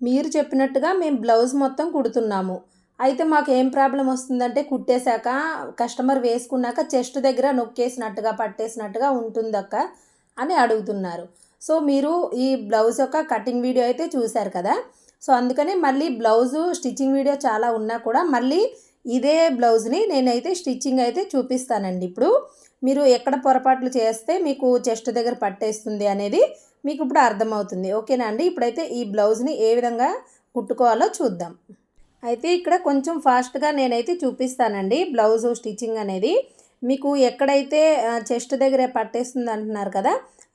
మీరు చెప్పినట్టుగా మేము బ్లౌజ్ మొత్తం కుడుతున్నాము. అయితే మాకు ఏం ప్రాబ్లం వస్తుందంటే కుట్టేశాక కస్టమర్ వేసుకున్నాక చెస్ట్ దగ్గర నొక్కేసినట్టుగా పట్టేసినట్టుగా ఉంటుందక్క అని అడుగుతున్నారు. సో మీరు ఈ బ్లౌజ్ యొక్క కటింగ్ వీడియో అయితే చూశారు కదా? సో అందుకని మళ్ళీ బ్లౌజు స్టిచ్చింగ్ వీడియో చాలా ఉన్నా కూడా మళ్ళీ ఇదే బ్లౌజ్ని నేనైతే స్టిచ్చింగ్ అయితే చూపిస్తానండి. ఇప్పుడు మీరు ఎక్కడ పొరపాట్లు చేస్తే మీకు చెస్ట్ దగ్గర పట్టేస్తుంది అనేది మీకు ఇప్పుడు అర్థమవుతుంది. ఓకేనా అండి? ఇప్పుడైతే ఈ బ్లౌజ్ని ఏ విధంగా కుట్టుకోవాలో చూద్దాం. అయితే ఇక్కడ కొంచెం ఫాస్ట్గా నేనైతే చూపిస్తానండి బ్లౌజ్ స్టిచ్చింగ్ అనేది. మీకు ఎక్కడైతే చెస్ట్ దగ్గరే పట్టేస్తుంది అంటున్నారు కదా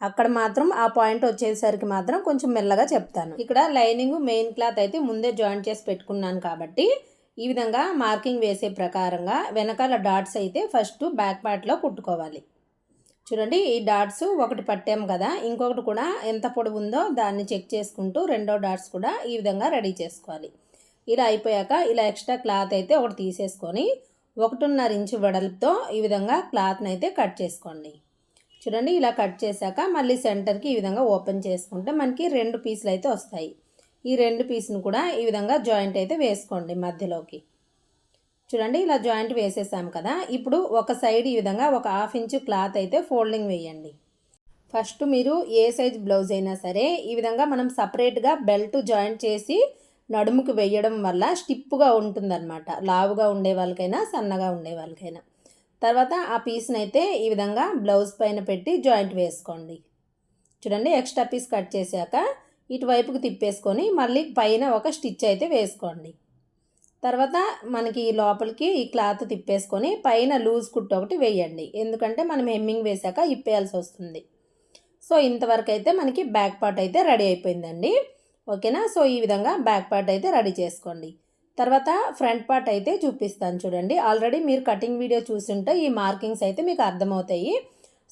అక్కడ మాత్రం ఆ పాయింట్ వచ్చేసరికి మాత్రం కొంచెం మెల్లగా చెప్తాను. ఇక్కడ లైనింగ్ మెయిన్ క్లాత్ అయితే ముందే జాయిన్ చేసి పెట్టుకున్నాను కాబట్టి ఈ విధంగా మార్కింగ్ వేసే ప్రకారంగా వెనకాల డాట్స్ అయితే ఫస్ట్ బ్యాక్ పార్ట్లో కుట్టుకోవాలి. చూడండి ఈ డాట్స్ ఒకటి పట్టాము కదా ఇంకొకటి కూడా ఎంత పొడవు ఉందో దాన్ని చెక్ చేసుకుంటూ రెండో డాట్స్ కూడా ఈ విధంగా రెడీ చేసుకోవాలి. ఇలా అయిపోయాక ఇలా ఎక్స్ట్రా క్లాత్ అయితే ఒకటి తీసేసుకొని ఒకటిన్నర ఇంచు వెడల్పుతో ఈ విధంగా క్లాత్ని అయితే కట్ చేసుకోండి. చూడండి ఇలా కట్ చేశాక మళ్ళీ సెంటర్కి ఈ విధంగా ఓపెన్ చేసుకుంటే మనకి రెండు పీసులు అయితే వస్తాయి. ఈ రెండు పీస్ని కూడా ఈ విధంగా జాయింట్ అయితే వేసుకోండి మధ్యలోకి. చూడండి ఇలా జాయింట్ వేసేసాం కదా. ఇప్పుడు ఒక సైడ్ ఈ విధంగా ఒక హాఫ్ ఇంచు క్లాత్ అయితే ఫోల్డింగ్ వేయండి. ఫస్ట్ మీరు ఏ సైజ్ బ్లౌజ్ అయినా సరే ఈ విధంగా మనం సపరేట్గా బెల్ట్ జాయింట్ చేసి నడుముకి వేయడం వల్ల స్టిప్పుగా ఉంటుందన్నమాట. లావుగా ఉండే వాళ్ళకైనా సన్నగా ఉండే వాళ్ళకైనా. తర్వాత ఆ పీస్ని అయితే ఈ విధంగా బ్లౌజ్ పైన పెట్టి జాయింట్ వేసుకోండి. చూడండి ఎక్స్ట్రా పీస్ కట్ చేశాక ఇటువైపుకి తిప్పేసుకొని మళ్ళీ పైన ఒక స్టిచ్ అయితే వేసుకోండి. తర్వాత మనకి లోపలికి ఈ క్లాత్ తిప్పేసుకొని పైన లూజ్ కుట్టు ఒకటి వేయండి. ఎందుకంటే మనం హెమ్మింగ్ వేసాక ఇప్పేయాల్సి వస్తుంది. సో ఇంతవరకు అయితే మనకి బ్యాక్ పార్ట్ అయితే రెడీ అయిపోయిందండి. ఓకేనా? సో ఈ విధంగా బ్యాక్ పార్ట్ అయితే రెడీ చేసుకోండి. తర్వాత ఫ్రంట్ పార్ట్ అయితే చూపిస్తాను చూడండి. ఆల్రెడీ మీరు కటింగ్ వీడియో చూసుంటే ఈ మార్కింగ్స్ అయితే మీకు అర్థమవుతాయి.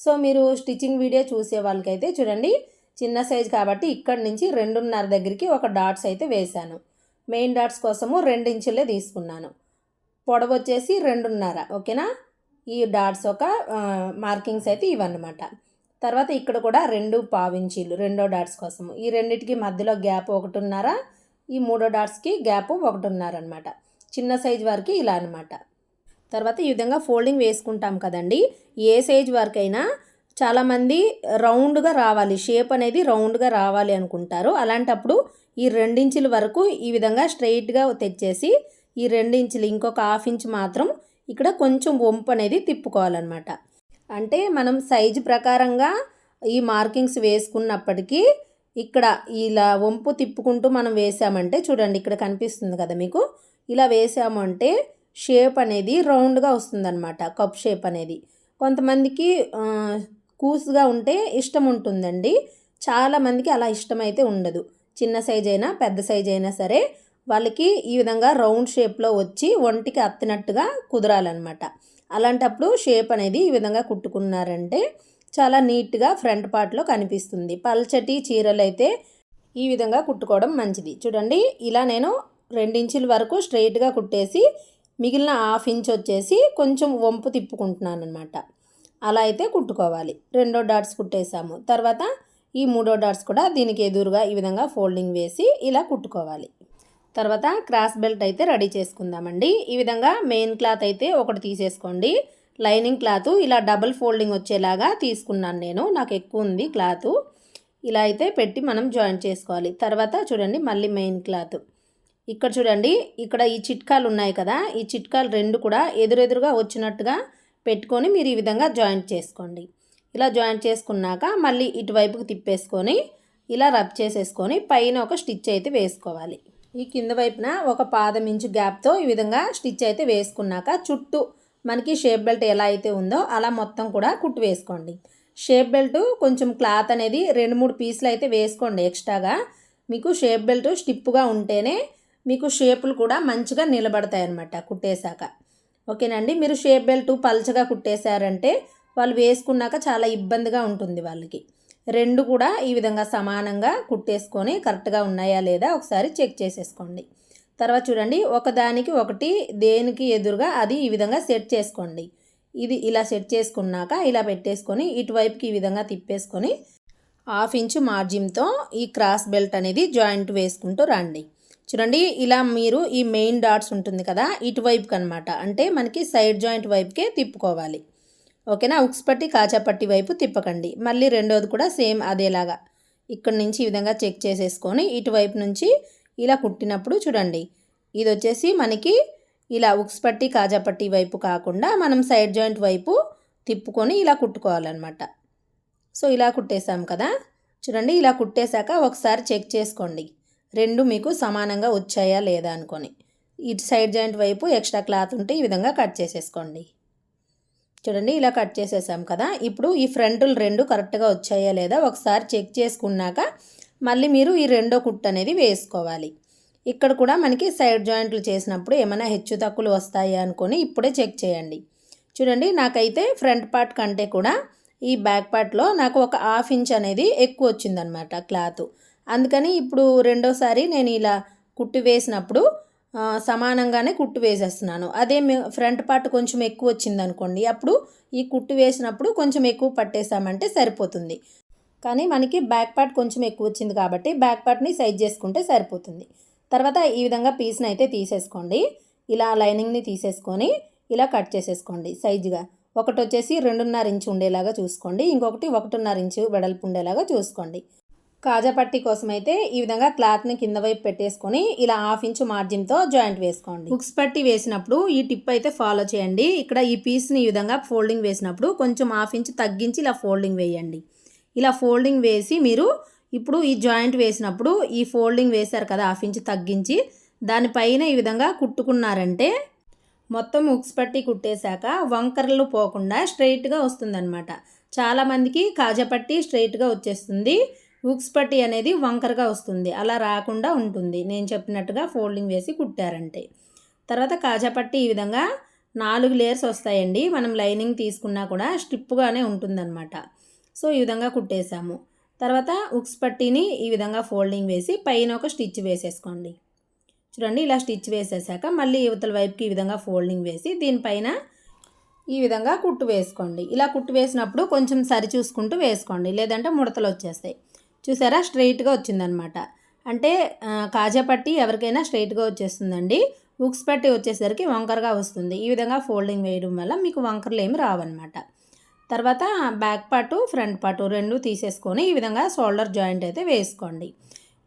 సో మీరు స్టిచ్చింగ్ వీడియో చూసే వాళ్ళకైతే చూడండి. చిన్న సైజ్ కాబట్టి ఇక్కడి నుంచి రెండున్నర దగ్గరికి ఒక డాట్స్ అయితే వేశాను. మెయిన్ డాట్స్ కోసము ఇంచులే తీసుకున్నాను. పొడవు వచ్చేసి రెండున్నర ఓకేనా? ఈ డాట్స్ ఒక మార్కింగ్స్ అయితే ఇవన్నమాట. తర్వాత ఇక్కడ కూడా రెండు పావించీలు రెండో డాట్స్ కోసము. ఈ రెండింటికి మధ్యలో గ్యాప్ ఒకటిన్నర ఈ మూడో డాట్స్కి గ్యాప్ ఒకటిన్నర అనమాట చిన్న సైజ్ వరకు ఇలా అనమాట తర్వాత ఈ విధంగా ఫోల్డింగ్ వేసుకుంటాం కదండి. ఏ సైజ్ వరకైనా చాలామంది రౌండ్గా రావాలి. షేప్ అనేది రౌండ్గా రావాలి అనుకుంటారు. అలాంటప్పుడు ఈ రెండించుల వరకు ఈ విధంగా స్ట్రైట్గా తెచ్చేసి ఈ రెండించులు ఇంకొక హాఫ్ ఇంచ్ మాత్రం ఇక్కడ కొంచెం వంపు అనేది తిప్పుకోవాలన్నమాట. అంటే మనం సైజు ప్రకారంగా ఈ మార్కింగ్స్ వేసుకున్నప్పటికీ ఇక్కడ ఇలా వంపు తిప్పుకుంటూ మనం వేసామంటే చూడండి ఇక్కడ కనిపిస్తుంది కదా మీకు. ఇలా వేసాము అంటే షేప్ అనేది రౌండ్గా వస్తుందన్నమాట. కప్ షేప్ అనేది. కొంతమందికి కూసుగా ఉంటే ఇష్టం ఉంటుందండి. చాలామందికి అలా ఇష్టమైతే ఉండదు. చిన్న సైజ్ అయినా పెద్ద సైజ్ అయినా సరే వాళ్ళకి ఈ విధంగా రౌండ్ షేప్లో వచ్చి ఒంటికి అత్తినట్టుగా కుదరాలన్నమాట. అలాంటప్పుడు షేప్ అనేది ఈ విధంగా కుట్టుకున్నారంటే చాలా నీట్గా ఫ్రంట్ పార్ట్లో కనిపిస్తుంది. పల్చటి చీరలు అయితే ఈ విధంగా కుట్టుకోవడం మంచిది. చూడండి ఇలా నేను రెండించుల వరకు స్ట్రైట్గా కుట్టేసి మిగిలిన హాఫ్ ఇంచ్ వచ్చేసి కొంచెం వంపు తిప్పుకుంటున్నాను అనమాట అలా అయితే కుట్టుకోవాలి. రెండో డాట్స్ కుట్టేసాము తర్వాత ఈ మూడో డాట్స్ కూడా దీనికి ఎదురుగా ఈ విధంగా ఫోల్డింగ్ వేసి ఇలా కుట్టుకోవాలి. తర్వాత క్రాస్ బెల్ట్ అయితే రెడీ చేసుకుందామండి. ఈ విధంగా మెయిన్ క్లాత్ అయితే ఒకటి తీసేసుకోండి. లైనింగ్ క్లాత్ ఇలా డబుల్ ఫోల్డింగ్ వచ్చేలాగా తీసుకున్నాను నేను. నాకు ఎక్కువ ఉంది క్లాత్. ఇలా అయితే పెట్టి మనం జాయింట్ చేసుకోవాలి. తర్వాత చూడండి మళ్ళీ మెయిన్ క్లాత్. ఇక్కడ చూడండి ఇక్కడ ఈ చిట్కాలు ఉన్నాయి కదా. ఈ చిట్కాలు రెండు కూడా ఎదురెదురుగా వచ్చినట్టుగా పెట్టుకొని మీరు ఈ విధంగా జాయింట్ చేసుకోండి. ఇలా జాయింట్ చేసుకున్నాక మళ్ళీ ఇటువైపుకి తిప్పేసుకొని ఇలా రబ్ చేసేసుకొని పైన ఒక స్టిచ్ అయితే వేసుకోవాలి. ఈ కింద వైపున ఒక పాదం ఇంచు గ్యాప్తో ఈ విధంగా స్టిచ్ అయితే వేసుకున్నాక చుట్టూ మనకి షేప్ బెల్ట్ ఎలా అయితే ఉందో అలా మొత్తం కూడా కుట్టు వేసుకోండి. షేప్ బెల్ట్ కొంచెం క్లాత్ అనేది రెండు మూడు పీసులు అయితే వేసుకోండి ఎక్స్ట్రాగా. మీకు షేప్ బెల్ట్ స్టిప్పుగా ఉంటేనే మీకు షేపులు కూడా మంచిగా నిలబడతాయి అన్నమాట కుట్టేశాక. ఓకేనండి. మీరు షేప్ బెల్ట్ పల్చగా కుట్టేశారంటే వాళ్ళు వేసుకున్నాక చాలా ఇబ్బందిగా ఉంటుంది వాళ్ళకి. రెండు కూడా ఈ విధంగా సమానంగా కుట్టేసుకొని కరెక్ట్గా ఉన్నాయా లేదా ఒకసారి చెక్ చేసేసుకోండి. తర్వాత చూడండి. ఒకదానికి ఒకటి దేనికి ఎదురుగా అది ఈ విధంగా సెట్ చేసుకోండి. ఇది ఇలా సెట్ చేసుకున్నాక ఇలా పెట్టేసుకొని ఇటువైపుకి ఈ విధంగా తిప్పేసుకొని హాఫ్ ఇంచు మార్జిన్తో ఈ క్రాస్ బెల్ట్ అనేది జాయింట్ వేసుకుంటూ రండి. చూడండి ఇలా మీరు ఈ మెయిన్ డాట్స్ ఉంటుంది కదా ఇటువైపుకి అనమాట అంటే మనకి సైడ్ జాయింట్ వైపుకే తిప్పుకోవాలి. ఓకేనా? ఉక్స్ పట్టి కాచాపట్టి వైపు తిప్పకండి. మళ్ళీ రెండోది కూడా సేమ్ అదేలాగా. ఇక్కడ నుంచి ఈ విధంగా చెక్ చేసేసుకొని ఇటువైపు నుంచి ఇలా కుట్టినప్పుడు చూడండి ఇది వచ్చేసి మనకి ఇలా ఉక్స్ పట్టి కాజాపట్టి వైపు కాకుండా మనం సైడ్ జాయింట్ వైపు తిప్పుకొని ఇలా కుట్టుకోవాలన్నమాట. సో ఇలా కుట్టేసాం కదా. చూడండి ఇలా కుట్టేశాక ఒకసారి చెక్ చేసుకోండి. రెండు మీకు సమానంగా వచ్చాయా లేదా అనుకొని. ఇటు సైడ్ జాయింట్ వైపు ఎక్స్ట్రా క్లాత్ ఉంటే ఈ విధంగా కట్ చేసేసుకోండి. చూడండి ఇలా కట్ చేసేసాం కదా. ఇప్పుడు ఈ ఫ్రంట్లు రెండు కరెక్ట్గా వచ్చాయా లేదా ఒకసారి చెక్ చేసుకున్నాక మళ్ళీ మీరు ఈ రెండో కుట్టు అనేది వేసుకోవాలి. ఇక్కడ కూడా మనకి సైడ్ జాయింట్లు చేసినప్పుడు ఏమైనా హెచ్చు తక్కువలు వస్తాయా అనుకొని ఇప్పుడే చెక్ చేయండి. చూడండి నాకైతే ఫ్రంట్ పార్ట్ కంటే కూడా ఈ బ్యాక్ పార్ట్లో నాకు ఒక హాఫ్ ఇంచ్ అనేది ఎక్కువ వచ్చిందనమాట క్లాత్. అందుకని ఇప్పుడు రెండోసారి నేను ఇలా కుట్టు వేసినప్పుడు సమానంగానే కుట్టు వేసేస్తున్నాను. అదే ఫ్రంట్ పార్ట్ కొంచెం ఎక్కువ వచ్చింది అనుకోండి అప్పుడు ఈ కుట్టు వేసినప్పుడు కొంచెం ఎక్కువ పట్టేసామంటే సరిపోతుంది. కానీ మనకి బ్యాక్ పార్ట్ కొంచెం ఎక్కువ వచ్చింది కాబట్టి బ్యాక్ పార్ట్ని సైజ్ చేసుకుంటే సరిపోతుంది. తర్వాత ఈ విధంగా పీస్ని అయితే తీసేసుకోండి. ఇలా లైనింగ్ని తీసేసుకొని ఇలా కట్ చేసేసుకోండి సైజుగా. ఒకటి వచ్చేసి రెండున్నర ఇంచు ఉండేలాగా చూసుకోండి. ఇంకొకటి ఒకటిన్నర ఇంచు వెడల్పు ఉండేలాగా చూసుకోండి. కాజా పట్టి కోసం అయితే ఈ విధంగా క్లాత్ని కింద వైపు పెట్టేసుకొని ఇలా హాఫ్ ఇంచు మార్జిన్తో జాయింట్ వేసుకోండి. హుక్స్ పట్టి వేసినప్పుడు ఈ టిప్ అయితే ఫాలో చేయండి. ఇక్కడ ఈ పీస్ని ఈ విధంగా ఫోల్డింగ్ వేసినప్పుడు కొంచెం హాఫ్ ఇంచ్ తగ్గించి ఇలా ఫోల్డింగ్ వేయండి. ఇలా ఫోల్డింగ్ వేసి మీరు ఇప్పుడు ఈ జాయింట్ వేసినప్పుడు ఈ ఫోల్డింగ్ వేశారు కదా హాఫ్ ఇంచ్ తగ్గించి దానిపైన ఈ విధంగా కుట్టుకున్నారంటే మొత్తం ఉక్స్ పట్టి కుట్టేశాక వంకరలు పోకుండా స్ట్రైట్గా వస్తుందన్నమాట. చాలామందికి కాజపట్టి స్ట్రైట్గా వచ్చేస్తుంది. ఉక్స్ పట్టి అనేది వంకరగా వస్తుంది. అలా రాకుండా ఉంటుంది. నేను చెప్పినట్టుగా ఫోల్డింగ్ వేసి కుట్టారంటే. తర్వాత కాజాపట్టి ఈ విధంగా నాలుగు లేయర్స్ వస్తాయండి. మనం లైనింగ్ తీసుకున్నా కూడా స్ట్రిప్గానే ఉంటుందన్నమాట. సో ఈ విధంగా కుట్టేశాము. తర్వాత ఉక్స్ పట్టీని ఈ విధంగా ఫోల్డింగ్ వేసి పైన ఒక స్టిచ్ వేసేసుకోండి. చూడండి ఇలా స్టిచ్ వేసేసాక మళ్ళీ యువతల వైపుకి ఈ విధంగా ఫోల్డింగ్ వేసి దీనిపైన ఈ విధంగా కుట్టు వేసుకోండి. ఇలా కుట్టు వేసినప్పుడు కొంచెం సరి చూసుకుంటూ వేసుకోండి. లేదంటే ముడతలు వచ్చేస్తాయి. చూసారా? స్ట్రైట్గా వచ్చిందనమాట. అంటే కాజా పట్టి ఎవరికైనా స్ట్రైట్గా వచ్చేస్తుందండి. ఉక్స్ పట్టి వచ్చేసరికి వంకరగా వస్తుంది. ఈ విధంగా ఫోల్డింగ్ వేయడం వల్ల మీకు వంకరలు ఏమి రావన్నమాట తర్వాత బ్యాక్ పార్టు ఫ్రంట్ పార్టు రెండు తీసేసుకొని ఈ విధంగా షోల్డర్ జాయింట్ అయితే వేసుకోండి.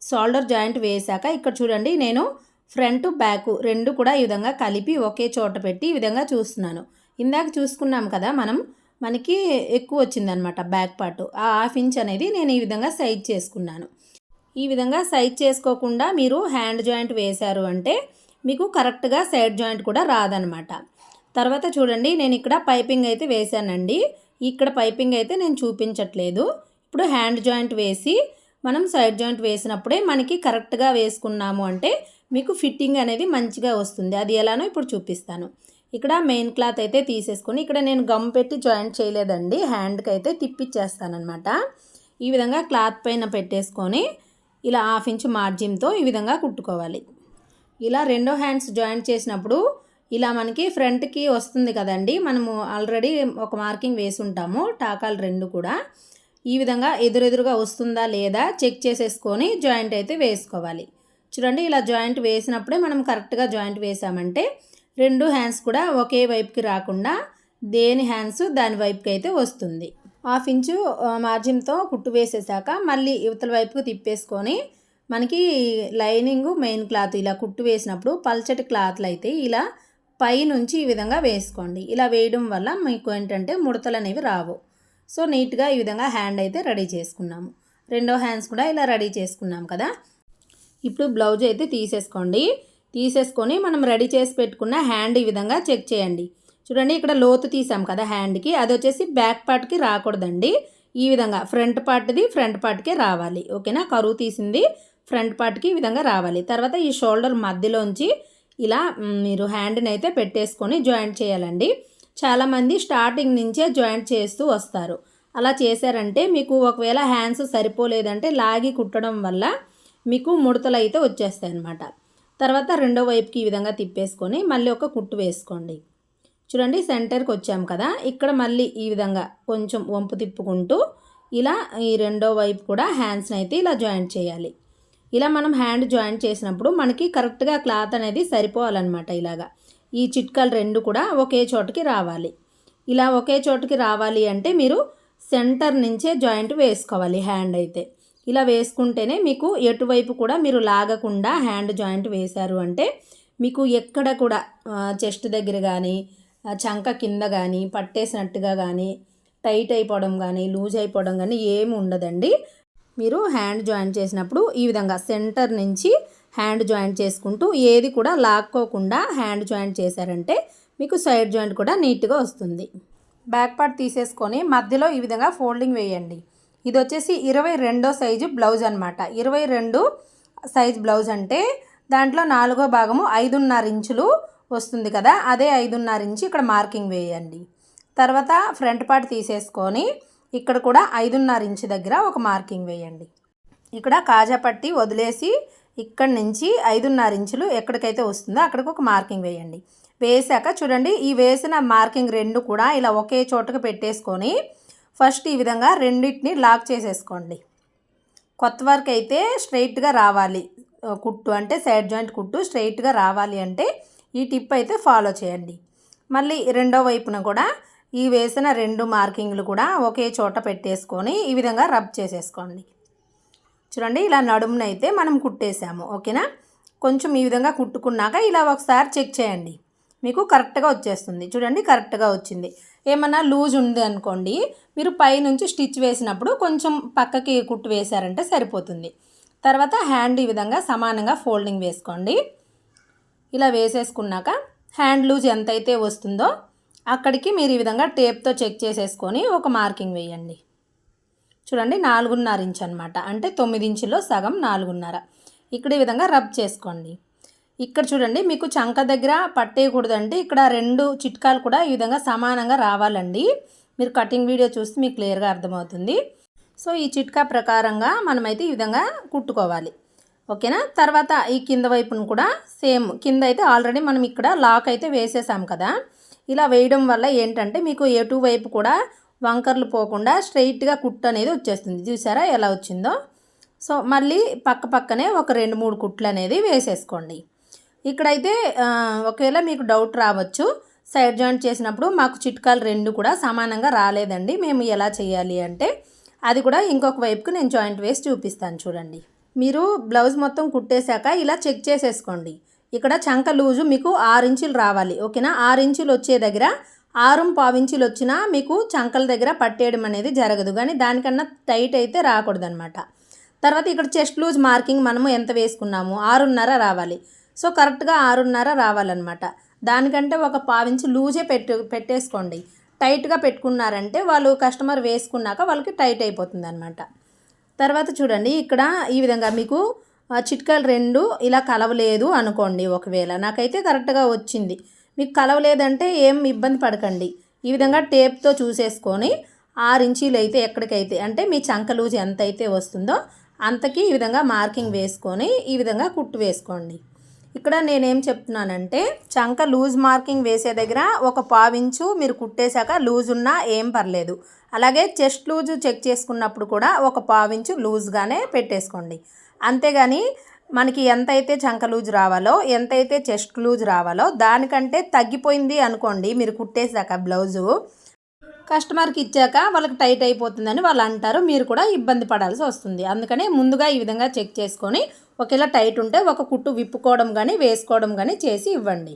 షోల్డర్ జాయింట్ వేసాక ఇక్కడ చూడండి నేను ఫ్రంట్ బ్యాక్ రెండు కూడా ఈ విధంగా కలిపి ఒకే చోట పెట్టి ఈ విధంగా చూస్తున్నాను. ఇందాక చూసుకున్నాం కదా మనం మనకి ఎక్కువ వచ్చిందనమాట బ్యాక్ పార్ట్. ఆ హాఫ్ ఇంచ్ అనేది నేను ఈ విధంగా సైజ్ చేసుకున్నాను. ఈ విధంగా సైజ్ చేసుకోకుండా మీరు హ్యాండ్ జాయింట్ వేశారు అంటే మీకు కరెక్ట్గా సైడ్ జాయింట్ కూడా రాదనమాట తర్వాత చూడండి నేను ఇక్కడ పైపింగ్ అయితే వేశానండి. ఇక్కడ పైపింగ్ అయితే నేను చూపించట్లేదు. ఇప్పుడు హ్యాండ్ జాయింట్ వేసి మనం సైడ్ జాయింట్ వేసినప్పుడే మనకి కరెక్ట్గా వేసుకున్నాము అంటే మీకు ఫిట్టింగ్ అనేది మంచిగా వస్తుంది. అది ఎలానో ఇప్పుడు చూపిస్తాను. ఇక్కడ మెయిన్ క్లాత్ అయితే తీసేసుకొని ఇక్కడ నేను గమ్ పెట్టి జాయింట్ చేయలేదండి. హ్యాండ్కి అయితే తిప్పిచ్చేస్తానమాట ఈ విధంగా క్లాత్ పైన పెట్టేసుకొని ఇలా హాఫ్ ఇంచ్ మార్జిన్తో ఈ విధంగా కుట్టుకోవాలి. ఇలా రెండో హ్యాండ్స్ జాయింట్ చేసినప్పుడు ఇలా మనకి ఫ్రంట్కి వస్తుంది కదండి. మనము ఆల్రెడీ ఒక మార్కింగ్ వేసి ఉంటాము. టాకాలు రెండు కూడా. ఈ విధంగా ఎదురెదురుగా వస్తుందా లేదా చెక్ చేసేసుకొని జాయింట్ అయితే వేసుకోవాలి. చూడండి ఇలా జాయింట్ వేసినప్పుడే మనం కరెక్ట్గా జాయింట్ వేసామంటే రెండు హ్యాండ్స్ కూడా ఒకే వైపుకి రాకుండా దేని హ్యాండ్స్ దాని వైపుకి అయితే వస్తుంది. హాఫ్ ఇంచు మార్జిన్తో కుట్టు వేసేసాక మళ్ళీ ఇవతల వైపుకు తిప్పేసుకొని మనకి లైనింగ్ మెయిన్ క్లాత్ ఇలా కుట్టు వేసినప్పుడు పల్చటి క్లాత్లు అయితే ఇలా పై నుంచి ఈ విధంగా వేసుకోండి. ఇలా వేయడం వల్ల మీకు ఏంటంటే ముడతలు అనేవి రావు. సో నీట్గా ఈ విధంగా హ్యాండ్ అయితే రెడీ చేసుకున్నాము. రెండో హ్యాండ్స్ కూడా ఇలా రెడీ చేసుకున్నాం కదా. ఇప్పుడు బ్లౌజ్ అయితే తీసేసుకోండి. తీసేసుకొని మనం రెడీ చేసి పెట్టుకున్న హ్యాండ్ ఈ విధంగా చెక్ చేయండి. చూడండి ఇక్కడ లోతు తీసాం కదా హ్యాండ్కి అది వచ్చేసి బ్యాక్ పార్ట్కి రాకూడదండి. ఈ విధంగా ఫ్రంట్ పార్ట్ది ఫ్రంట్ పార్ట్కే రావాలి. ఓకేనా? కరువు తీసింది ఫ్రంట్ పార్ట్కి ఈ విధంగా రావాలి. తర్వాత ఈ షోల్డర్ మధ్యలోంచి ఇలా మీరు హ్యాండ్ని అయితే పెట్టేసుకొని జాయింట్ చేయాలండి. చాలామంది స్టార్టింగ్ నుంచే జాయింట్ చేస్తూ వస్తారు. అలా చేశారంటే మీకు ఒకవేళ హ్యాండ్స్ సరిపోలేదంటే లాగి కుట్టడం వల్ల మీకు ముడతలు అయితే వచ్చేస్తాయి అన్నమాట తర్వాత రెండో వైపుకి ఈ విధంగా తిప్పేసుకొని మళ్ళీ ఒక కుట్టు వేసుకోండి. చూడండి సెంటర్కి వచ్చాం కదా. ఇక్కడ మళ్ళీ ఈ విధంగా కొంచెం వంపు తిప్పుకుంటూ ఇలా ఈ రెండో వైపు కూడా హ్యాండ్స్ని అయితే ఇలా జాయింట్ చేయాలి. ఇలా మనం హ్యాండ్ జాయింట్ చేసినప్పుడు మనకి కరెక్ట్గా క్లాత్ అనేది సరిపోవాలన్నమాట ఇలాగా. ఈ చిట్కాలు రెండు కూడా ఒకే చోటకి రావాలి. ఇలా ఒకే చోటకి రావాలి అంటే మీరు సెంటర్ నుంచే జాయింట్ వేసుకోవాలి హ్యాండ్ అయితే. ఇలా వేసుకుంటేనే మీకు ఎటువైపు కూడా మీరు లాగకుండా హ్యాండ్ జాయింట్ వేశారు అంటే మీకు ఎక్కడ కూడా చెస్ట్ దగ్గర కానీ చంక కింద కానీ పట్టేసినట్టుగా కానీ టైట్ అయిపోవడం కానీ లూజ్ అయిపోవడం కానీ ఏమి ఉండదండి. మీరు హ్యాండ్ జాయింట్ చేసినప్పుడు ఈ విధంగా సెంటర్ నుంచి హ్యాండ్ జాయింట్ చేసుకుంటూ ఏది కూడా లాక్కోకుండా హ్యాండ్ జాయింట్ చేశారంటే మీకు సైడ్ జాయింట్ కూడా నీట్గా వస్తుంది. బ్యాక్ పార్ట్ తీసేసుకొని మధ్యలో ఈ విధంగా ఫోల్డింగ్ వేయండి. ఇది వచ్చేసి ఇరవై రెండో సైజు బ్లౌజ్ అనమాట ఇరవై రెండు సైజ్ బ్లౌజ్ అంటే దాంట్లో నాలుగో భాగము ఐదున్నర ఇంచులు వస్తుంది కదా అదే ఐదున్నర ఇంచు ఇక్కడ మార్కింగ్ వేయండి. తర్వాత ఫ్రంట్ పార్ట్ తీసేసుకొని ఇక్కడ కూడా ఐదున్నర ఇంచు దగ్గర ఒక మార్కింగ్ వేయండి. ఇక్కడ కాజాపట్టి వదిలేసి ఇక్కడ నుంచి ఐదున్నర ఇంచులు ఎక్కడికైతే వస్తుందో అక్కడికి ఒక మార్కింగ్ వేయండి. వేసాక చూడండి ఈ వేసిన మార్కింగ్ రెండు కూడా ఇలా ఒకే చోటకు పెట్టేసుకొని ఫస్ట్ ఈ విధంగా రెండింటిని లాక్ చేసేసుకోండి. కొత్త వర్క్ అయితే స్ట్రైట్గా రావాలి. కుట్టు అంటే సైడ్ జాయింట్ కుట్టు స్ట్రైట్గా రావాలి అంటే ఈ టిప్ అయితే ఫాలో చేయండి. మళ్ళీ రెండో వైపున కూడా ఈ వేసిన రెండు మార్కింగ్లు కూడా ఒకే చోట పెట్టేసుకొని ఈ విధంగా రబ్ చేసేసుకోండి. చూడండి ఇలా నడుమునైతే మనం కుట్టేసాము. ఓకేనా? కొంచెం ఈ విధంగా కుట్టుకున్నాక ఇలా ఒకసారి చెక్ చేయండి. మీకు కరెక్ట్గా వచ్చేస్తుంది. చూడండి కరెక్ట్గా వచ్చింది. ఏమన్నా లూజ్ ఉంది అనుకోండి మీరు పైనుంచి స్టిచ్ వేసినప్పుడు కొంచెం పక్కకి కుట్టు వేశారంటే సరిపోతుంది. తర్వాత హ్యాండ్ ఈ విధంగా సమానంగా ఫోల్డింగ్ వేసుకోండి. ఇలా వేసేసుకున్నాక హ్యాండ్ లూజ్ ఎంతైతే వస్తుందో అక్కడికి మీరు ఈ విధంగా టేప్తో చెక్ చేసేసుకొని ఒక మార్కింగ్ వేయండి. చూడండి నాలుగున్నర ఇంచ్ అనమాట అంటే తొమ్మిది ఇంచులో సగం నాలుగున్నర. ఇక్కడ ఈ విధంగా రబ్ చేసుకోండి. ఇక్కడ చూడండి మీకు చంక దగ్గర పట్టేయకూడదండి. ఇక్కడ రెండు చిట్కాలు కూడా ఈ విధంగా సమానంగా రావాలండి. మీరు కటింగ్ వీడియో చూస్తే మీకు క్లియర్గా అర్థమవుతుంది. సో ఈ చిట్కా ప్రకారంగా మనమైతే ఈ విధంగా కుట్టుకోవాలి. ఓకేనా? తర్వాత ఈ కింద వైపును కూడా సేమ్ కింద అయితే ఆల్రెడీ మనం ఇక్కడ లాక్ అయితే వేసేసాం కదా. ఇలా వేయడం వల్ల ఏంటంటే మీకు ఎటు వైపు కూడా వంకర్లు పోకుండా స్ట్రైట్గా కుట్టు అనేది వచ్చేస్తుంది. చూసారా ఎలా వచ్చిందో? సో మళ్ళీ పక్క పక్కనే ఒక రెండు మూడు కుట్లు అనేది వేసేసుకోండి. ఇక్కడైతే ఒకవేళ మీకు డౌట్ రావచ్చు సైడ్ జాయింట్ చేసినప్పుడు మాకు చిట్కాలు రెండు కూడా సమానంగా రాలేదండి. మేము ఎలా చేయాలి అంటే అది కూడా ఇంకొక వైపుకు నేను జాయింట్ వేసి చూపిస్తాను చూడండి. మీరు బ్లౌజ్ మొత్తం కుట్టేశాక ఇలా చెక్ చేసేసుకోండి. ఇక్కడ చంక లూజు మీకు ఆరు ఇంచులు రావాలి ఓకేనా? ఆరు ఇంచులు వచ్చే దగ్గర ఆరు పావించులు వచ్చినా మీకు చంకల దగ్గర పట్టేయడం అనేది జరగదు. కానీ దానికన్నా టైట్ అయితే రాకూడదనమాట తర్వాత ఇక్కడ చెస్ట్ లూజ్ మార్కింగ్ మనము ఎంత వేసుకున్నాము? ఆరున్నర రావాలి. సో కరెక్ట్గా ఆరున్నర రావాలన్నమాట. దానికంటే ఒక పావించి లూజే పెట్టు పెట్టేసుకోండి. టైట్గా పెట్టుకున్నారంటే వాళ్ళు కస్టమర్ వేసుకున్నాక వాళ్ళకి టైట్ అయిపోతుంది అనమాట తర్వాత చూడండి ఇక్కడ ఈ విధంగా మీకు చిట్కాలు రెండు ఇలా కలవలేదు అనుకోండి ఒకవేళ. నాకైతే కరెక్ట్గా వచ్చింది. మీకు కలవలేదంటే ఏం ఇబ్బంది పడకండి. ఈ విధంగా టేప్తో చూసేసుకొని ఆరు ఇంచీలు అయితే ఎక్కడికైతే అంటే మీ చంక లూజ్ ఎంత అయితే వస్తుందో అంతకి ఈ విధంగా మార్కింగ్ వేసుకొని ఈ విధంగా కుట్టు వేసుకోండి. ఇక్కడ నేనేం చెప్తున్నానంటే చంక లూజ్ మార్కింగ్ వేసే దగ్గర ఒక పావించు మీరు కుట్టేశాక లూజ్ ఉన్నా ఏం పర్లేదు. అలాగే చెస్ట్ లూజ్ చెక్ చేసుకున్నప్పుడు కూడా ఒక పావించు లూజ్గానే పెట్టేసుకోండి. అంతేగాని మనకి ఎంతైతే చంక లూజ్ రావాలో ఎంతైతే చెస్ట్ లూజ్ రావాలో దానికంటే తగ్గిపోయింది అనుకోండి మీరు కుట్టేశాక బ్లౌజు. కస్టమర్కి ఇచ్చాక వాళ్ళకి టైట్ అయిపోతుందని వాళ్ళు అంటారు మీరు కూడా ఇబ్బంది పడాల్సి వస్తుంది. అందుకనే ముందుగా ఈ విధంగా చెక్ చేసుకొని ఒకేలా టైట్ ఉంటే ఒక కుట్టు విప్పుకోవడం కానీ వేసుకోవడం కానీ చేసి ఇవ్వండి.